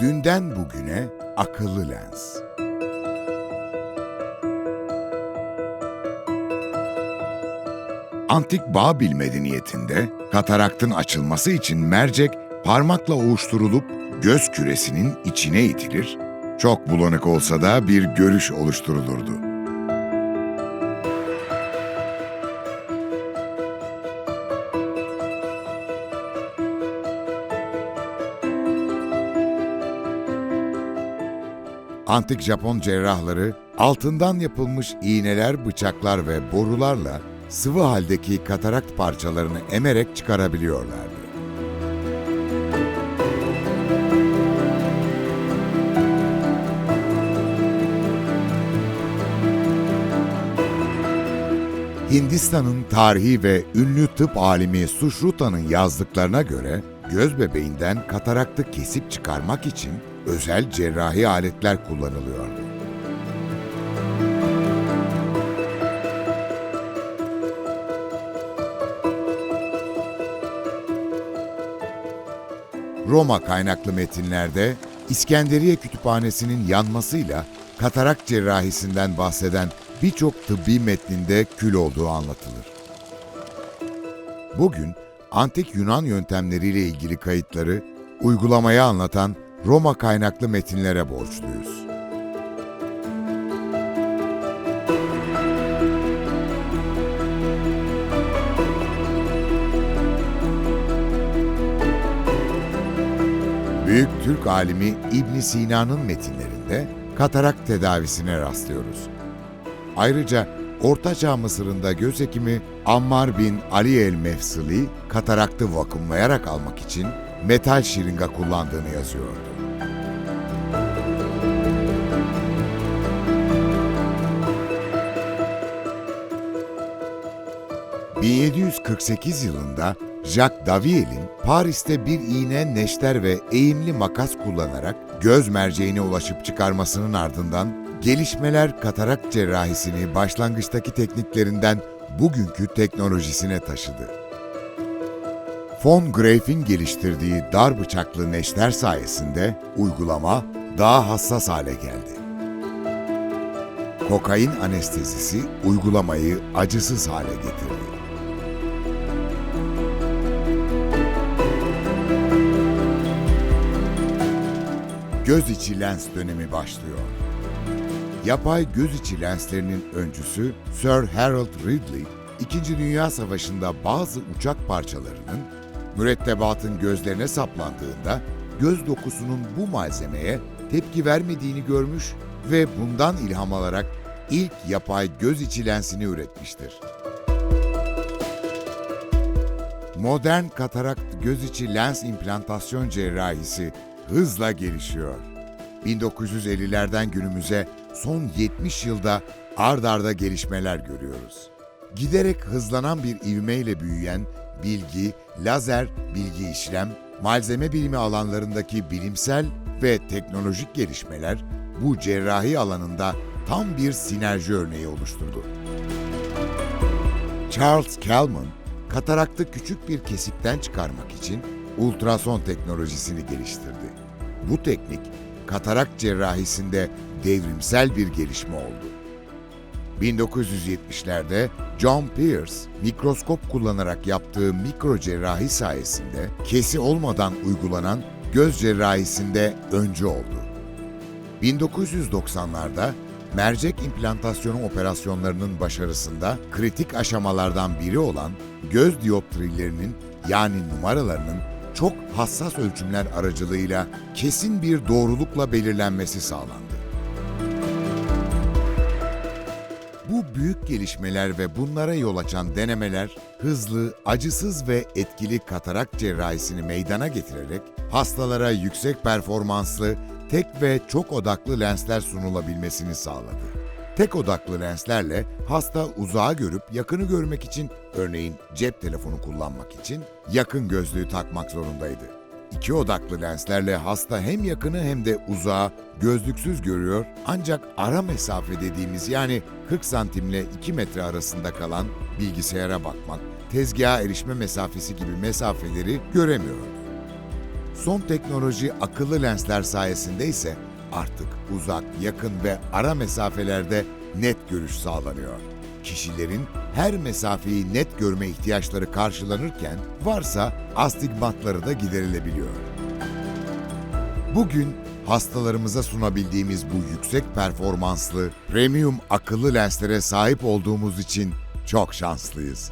Dünden bugüne akıllı lens. Antik Babil medeniyetinde kataraktın açılması için mercek parmakla ovuşturulup göz küresinin içine itilir, çok bulanık olsa da bir görüş oluşturulurdu. Antik Japon cerrahları altından yapılmış iğneler, bıçaklar ve borularla sıvı haldeki katarakt parçalarını emerek çıkarabiliyorlardı. Hindistan'ın tarihi ve ünlü tıp alimi Sushruta'nın yazdıklarına göre göz bebeğinden kataraktı kesip çıkarmak için özel cerrahi aletler kullanılıyordu. Roma kaynaklı metinlerde İskenderiye Kütüphanesi'nin yanmasıyla katarak cerrahisinden bahseden birçok tıbbi metninde kül olduğu anlatılır. Bugün antik Yunan yöntemleriyle ilgili kayıtları uygulamaya anlatan Roma kaynaklı metinlere borçluyuz. Büyük Türk alimi İbn Sina'nın metinlerinde katarak tedavisine rastlıyoruz. Ayrıca Ortaçağ Mısır'ında göz hekimi Ammar bin Ali el-Mefsili kataraktı vakumlayarak almak için metal şiringa kullandığını yazıyordu. ...1748 yılında Jacques Daviel'in Paris'te bir iğne, neşter ve eğimli makas kullanarak göz merceğine ulaşıp çıkarmasının ardından gelişmeler katarak cerrahisini başlangıçtaki tekniklerinden bugünkü teknolojisine taşıdı. Von Graeff'in geliştirdiği dar bıçaklı neşter sayesinde uygulama daha hassas hale geldi. Kokain anestezisi uygulamayı acısız hale getirdi. Göz içi lens dönemi başlıyor. Yapay göz içi lenslerinin öncüsü Sir Harold Ridley, İkinci Dünya Savaşı'nda bazı uçak parçalarının mürettebatın gözlerine saplandığında göz dokusunun bu malzemeye tepki vermediğini görmüş ve bundan ilham alarak ilk yapay göz içi lensini üretmiştir. Modern katarakt göz içi lens implantasyon cerrahisi hızla gelişiyor. 1950'lerden günümüze son 70 yılda ard arda gelişmeler görüyoruz. Giderek hızlanan bir ivmeyle büyüyen bilgi, lazer, bilgi işlem, malzeme bilimi alanlarındaki bilimsel ve teknolojik gelişmeler bu cerrahi alanında tam bir sinerji örneği oluşturdu. Charles Kalman, kataraktı küçük bir kesipten çıkarmak için ultrason teknolojisini geliştirdi. Bu teknik katarakt cerrahisinde devrimsel bir gelişme oldu. 1970'lerde John Pierce mikroskop kullanarak yaptığı mikro cerrahi sayesinde kesi olmadan uygulanan göz cerrahisinde öncü oldu. 1990'larda mercek implantasyonu operasyonlarının başarısında kritik aşamalardan biri olan göz dioptrilerinin yani numaralarının çok hassas ölçümler aracılığıyla kesin bir doğrulukla belirlenmesi sağlandı. Bu büyük gelişmeler ve bunlara yol açan denemeler hızlı, acısız ve etkili katarak cerrahisini meydana getirerek hastalara yüksek performanslı, tek ve çok odaklı lensler sunulabilmesini sağladı. Tek odaklı lenslerle hasta uzağa görüp yakını görmek için örneğin cep telefonu kullanmak için yakın gözlüğü takmak zorundaydı. İki odaklı lenslerle hasta hem yakını hem de uzağı gözlüksüz görüyor ancak ara mesafe dediğimiz yani 40 santimle 2 metre arasında kalan bilgisayara bakmak, tezgaha erişme mesafesi gibi mesafeleri göremiyordu. Son teknoloji akıllı lensler sayesinde ise artık uzak, yakın ve ara mesafelerde net görüş sağlanıyor. Kişilerin her mesafeyi net görme ihtiyaçları karşılanırken varsa astigmatları da giderilebiliyor. Bugün hastalarımıza sunabildiğimiz bu yüksek performanslı premium akıllı lenslere sahip olduğumuz için çok şanslıyız.